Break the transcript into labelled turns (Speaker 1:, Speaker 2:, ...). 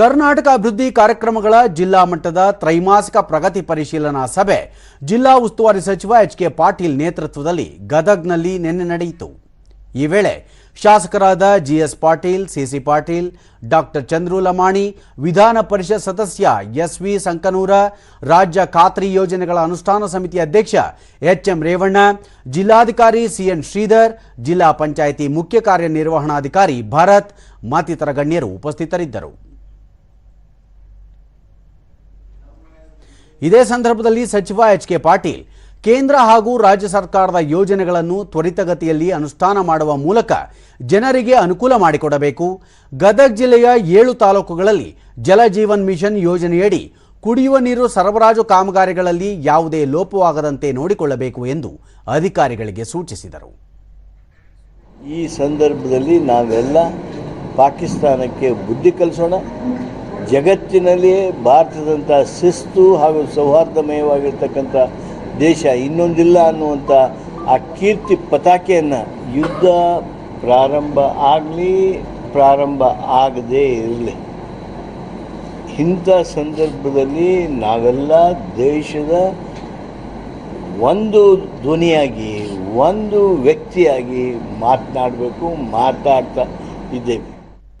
Speaker 1: ಕರ್ನಾಟಕ ಅಭಿವೃದ್ಧಿ ಕಾರ್ಯಕ್ರಮಗಳ ಜಿಲ್ಲಾ ಮಟ್ಟದ ತ್ರೈಮಾಸಿಕ ಪ್ರಗತಿ ಪರಿಶೀಲನಾ ಸಭೆ ಜಿಲ್ಲಾ ಉಸ್ತುವಾರಿ ಸಚಿವ ಎಚ್ ಕೆ ಪಾಟೀಲ್ ನೇತೃತ್ವದಲ್ಲಿ ಗದಗ್ನಲ್ಲಿ ನಿನ್ನೆ ನಡೆಯಿತು. ಈ ವೇಳೆ ಶಾಸಕರಾದ G S Patil, C C Patil, doctor Chandru Lamani, Vidhana Parishat ಸದಸ್ಯ ಎಸ್ ವಿ ಸಂಕನೂರ, ರಾಜ್ಯ ಖಾತ್ರಿ ಯೋಜನೆಗಳ ಅನುಷ್ಠಾನ ಸಮಿತಿ ಅಧ್ಯಕ್ಷ ಎಚ್ ಎಂ ರೇವಣ್ಣ, ಜಿಲ್ಲಾಧಿಕಾರಿ ಸಿಎನ್ ಶ್ರೀಧರ್, ಜಿಲ್ಲಾ ಪಂಚಾಯಿತಿ ಮುಖ್ಯ ಕಾರ್ಯನಿರ್ವಹಣಾಧಿಕಾರಿ ಭರತ್, ಮತ್ತಿತರ ಗಣ್ಯರು ಉಪಸ್ಥಿತರಿದ್ದರು. ಇದೇ ಸಂದರ್ಭದಲ್ಲಿ ಸಚಿವ ಎಚ್ ಕೆ ಪಾಟೀಲ್, ಕೇಂದ್ರ ಹಾಗೂ ರಾಜ್ಯ ಸರ್ಕಾರದ ಯೋಜನೆಗಳನ್ನು ತ್ವರಿತಗತಿಯಲ್ಲಿ ಅನುಷ್ಠಾನ ಮಾಡುವ ಮೂಲಕ ಜನರಿಗೆ ಅನುಕೂಲ ಮಾಡಿಕೊಡಬೇಕು. ಗದಗ್ ಜಿಲ್ಲೆಯ ಏಳು ತಾಲೂಕುಗಳಲ್ಲಿ ಜಲಜೀವನ್ ಮಿಷನ್ ಯೋಜನೆಯಡಿ ಕುಡಿಯುವ ನೀರು ಸರಬರಾಜು ಕಾಮಗಾರಿಗಳಲ್ಲಿ ಯಾವುದೇ ಲೋಪವಾಗದಂತೆ ನೋಡಿಕೊಳ್ಳಬೇಕು ಎಂದು ಅಧಿಕಾರಿಗಳಿಗೆ ಸೂಚಿಸಿದರು.
Speaker 2: ಈ ಸಂದರ್ಭದಲ್ಲಿ ನಾವೆಲ್ಲ ಪಾಕಿಸ್ತಾನಕ್ಕೆ ಬುದ್ಧಿ ಕಲಿಸೋಣ. ಜಗತ್ತಿನಲ್ಲಿಯೇ ಭಾರತದಂಥ ಶಿಸ್ತು ಹಾಗೂ ಸೌಹಾರ್ದಮಯವಾಗಿರ್ತಕ್ಕಂಥ ದೇಶ ಇನ್ನೊಂದಿಲ್ಲ ಅನ್ನುವಂಥ ಆ ಕೀರ್ತಿ ಪತಾಕೆಯನ್ನು ಯುದ್ಧ ಪ್ರಾರಂಭ ಆಗಲಿ, ಪ್ರಾರಂಭ ಆಗದೇ ಇರಲಿ. ಇಂಥ ಸಂದರ್ಭದಲ್ಲಿ ನಾವೆಲ್ಲ ದೇಶದ ಒಂದು ಧ್ವನಿಯಾಗಿ, ಒಂದು ವ್ಯಕ್ತಿಯಾಗಿ ಮಾತನಾಡಬೇಕು, ಮಾತಾಡ್ತಾ ಇದ್ದೇವೆ.